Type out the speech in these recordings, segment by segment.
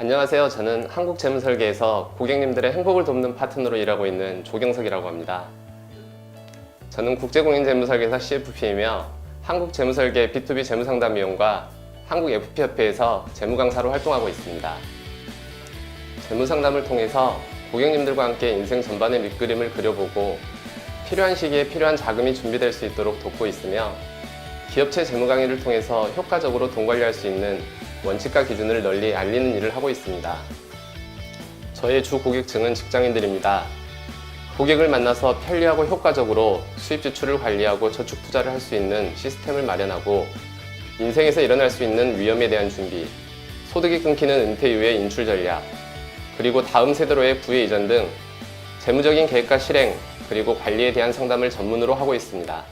안녕하세요. 저는 한국재무설계에서 고객님들의 행복을 돕는 파트너로 일하고 있는 조경석이라고 합니다. 저는 국제공인재무설계사 CFP이며 한국재무설계 B2B 재무상담위원과 한국FP협회에서 재무강사로 활동하고 있습니다. 재무상담을 통해서 고객님들과 함께 인생 전반의 밑그림을 그려보고 필요한 시기에 필요한 자금이 준비될 수 있도록 돕고 있으며 기업체 재무 강의를 통해서 효과적으로 돈 관리할 수 있는 원칙과 기준을 널리 알리는 일을 하고 있습니다. 저의 주 고객층은 직장인들입니다. 고객을 만나서 편리하고 효과적으로 수입 지출을 관리하고 저축 투자를 할 수 있는 시스템을 마련하고 인생에서 일어날 수 있는 위험에 대한 준비, 소득이 끊기는 은퇴 이후의 인출 전략, 그리고 다음 세대로의 부의 이전 등 재무적인 계획과 실행, 그리고 관리에 대한 상담을 전문으로 하고 있습니다.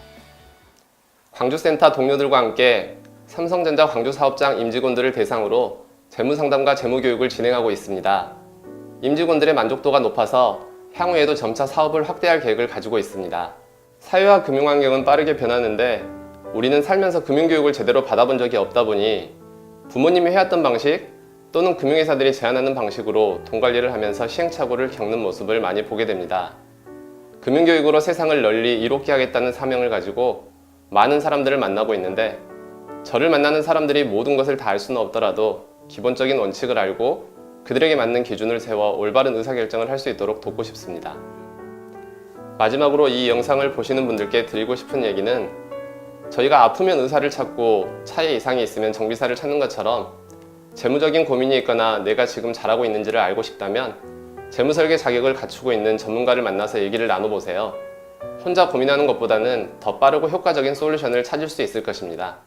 광주센터 동료들과 함께 삼성전자 광주 사업장 임직원들을 대상으로 재무 상담과 재무 교육을 진행하고 있습니다. 임직원들의 만족도가 높아서 향후에도 점차 사업을 확대할 계획을 가지고 있습니다. 사회와 금융 환경은 빠르게 변하는데 우리는 살면서 금융 교육을 제대로 받아본 적이 없다 보니 부모님이 해왔던 방식 또는 금융회사들이 제안하는 방식으로 돈 관리를 하면서 시행착오를 겪는 모습을 많이 보게 됩니다. 금융교육으로 세상을 널리 이롭게 하겠다는 사명을 가지고 많은 사람들을 만나고 있는데 저를 만나는 사람들이 모든 것을 다 알 수는 없더라도 기본적인 원칙을 알고 그들에게 맞는 기준을 세워 올바른 의사결정을 할 수 있도록 돕고 싶습니다. 마지막으로 이 영상을 보시는 분들께 드리고 싶은 얘기는 저희가 아프면 의사를 찾고 차에 이상이 있으면 정비사를 찾는 것처럼 재무적인 고민이 있거나 내가 지금 잘하고 있는지를 알고 싶다면 재무설계 자격을 갖추고 있는 전문가를 만나서 얘기를 나눠보세요. 혼자 고민하는 것보다는 더 빠르고 효과적인 솔루션을 찾을 수 있을 것입니다.